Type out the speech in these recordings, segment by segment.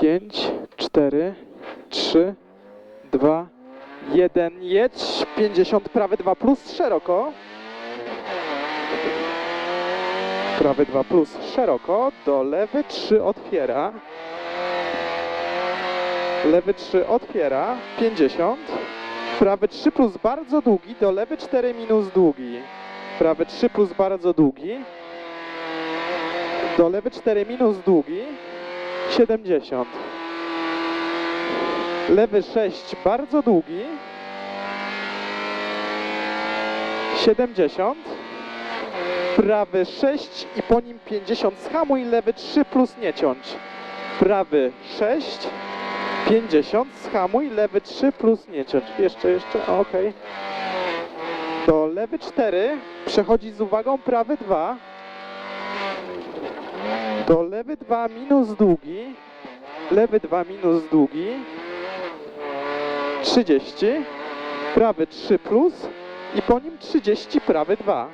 5, 4, 3, 2, 1. Jedź. 50, prawy 2 plus, szeroko. Prawy 2 plus, szeroko. Do lewy 3 otwiera. Lewy 3 otwiera. 50. Prawy 3 plus bardzo długi. Do lewy 4 minus długi. Prawy 3 plus bardzo długi. Do lewy 4 minus długi. 70. Lewy 6 bardzo długi. 70. Prawy 6 i po nim 50. Schamuj lewy 3 plus nie ciąć. Prawy 6, 50. Schamuj lewy 3 plus nie ciąć. Jeszcze, jeszcze, ok. Do lewy 4 przechodzi z uwagą prawy 2. Do lewy 2 minus długi. Lewy 2 minus długi. 30. Prawy 3 plus i po nim 30 prawy 2.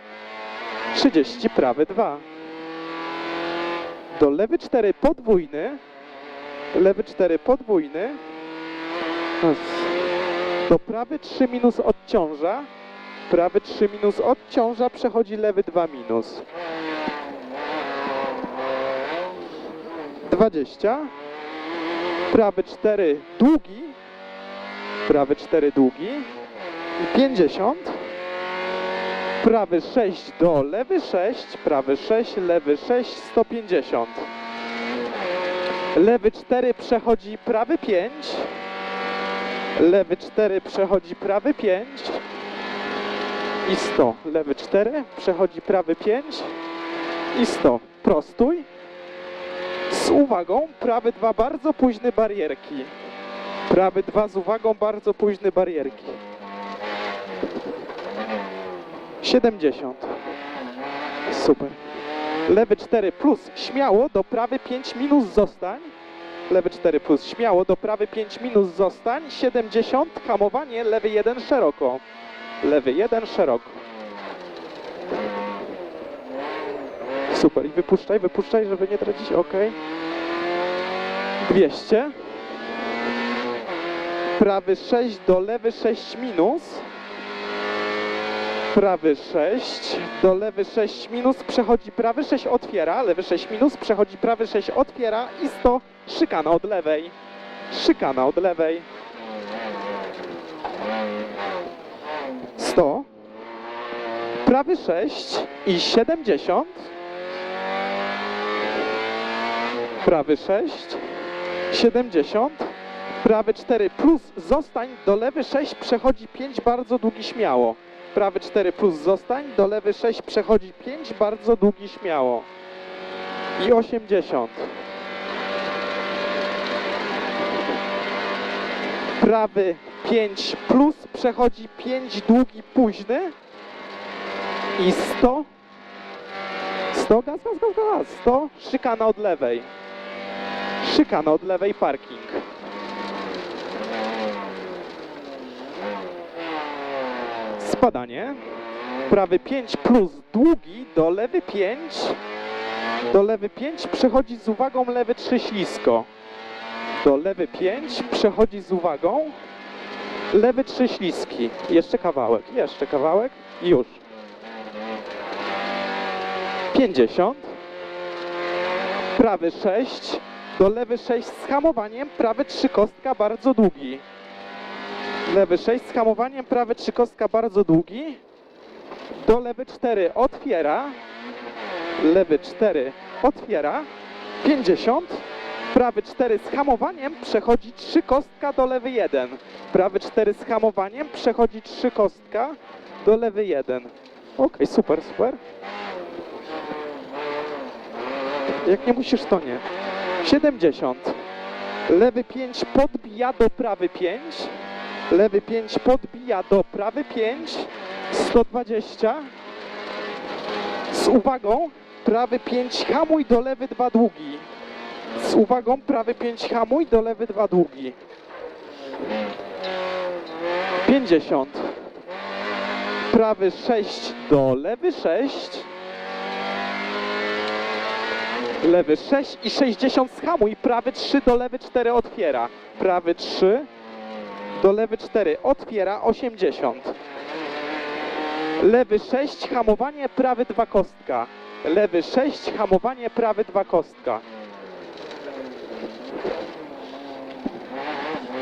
30 prawy 2. Do lewy 4 podwójny. Lewy 4 podwójny. Do prawy 3 minus odciąża. Prawy 3 minus odciąża, przechodzi lewy 2 minus. 20. Prawy 4 długi. Prawy 4 długi. I 50. Prawy 6 do lewy 6. Prawy 6, lewy 6, 150. Lewy 4 przechodzi prawy 5. Lewy 4 przechodzi prawy 5. I 100. Lewy 4 przechodzi prawy 5. I 100. Prostuj. Z uwagą, prawy 2 bardzo późne barierki. Prawy 2 z uwagą, bardzo późne barierki. 70. Super. Lewy 4 plus, śmiało, do prawy 5 minus zostań. Lewy 4 plus, śmiało, do prawy 5 minus zostań. 70, hamowanie, lewy 1 szeroko. Lewy 1 szeroko. Super. I wypuszczaj, wypuszczaj, żeby nie tracić. Ok. 200. Prawy 6 do lewy 6 minus. Prawy 6 do lewy 6 minus. Przechodzi prawy 6 otwiera. Lewy 6 minus. Przechodzi prawy 6 otwiera. I 100. Szykana od lewej. Szykana od lewej. 100. Prawy 6 i 70. Prawy 6, 70, prawy 4 plus zostań, do lewy 6 przechodzi 5 bardzo długi śmiało. Prawy 4 plus zostań, do lewy 6 przechodzi 5 bardzo długi śmiało. I 80. Prawy 5 plus przechodzi 5 długi późny. I 100. 100, gaz, gaz, gaz, gaz, 100, szykana od lewej. Szykana od lewej parking. Spadanie. Prawy 5 plus długi do lewy 5. Do lewy 5 przechodzi z uwagą lewy 3 ślisko. Do lewy 5 przechodzi z uwagą lewy 3 śliski. Jeszcze kawałek, jeszcze kawałek już. 50. Prawy 6 do lewy 6 z hamowaniem, prawy 3 kostka bardzo długi. Lewy 6 z hamowaniem, prawy 3 kostka bardzo długi. Do lewy 4 otwiera. Lewy 4 otwiera. 50. Prawy 4 z hamowaniem przechodzi 3 kostka do lewy 1. Prawy 4 z hamowaniem przechodzi 3 kostka do lewy 1. Ok, super, super. Jak nie musisz, to nie. 70. Lewy 5 podbija do prawy 5. Lewy 5 podbija do prawy 5. 120. Z uwagą, prawy 5 hamuj do lewy 2 długi. Z uwagą, prawy 5 hamuj do lewy 2 długi. 50. Prawy 6 do lewy 6. Lewy 6 i 60 schamuj. Prawy 3 do lewy 4 otwiera. Prawy 3 do lewy 4 otwiera 80. Lewy 6 hamowanie, prawy 2 kostka. Lewy 6 hamowanie, prawy 2 kostka.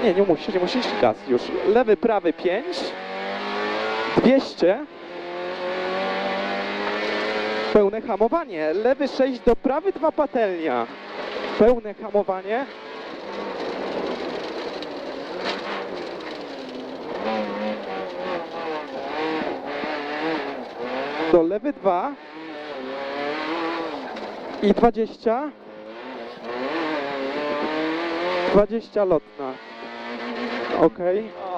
Nie, nie musisz, nie musisz gaz już. Lewy, prawy 5. 200. Pełne hamowanie. Lewy 6 do prawy 2 patelnia. Pełne hamowanie. Do lewy 2. I 20. 20 lotna. Okej.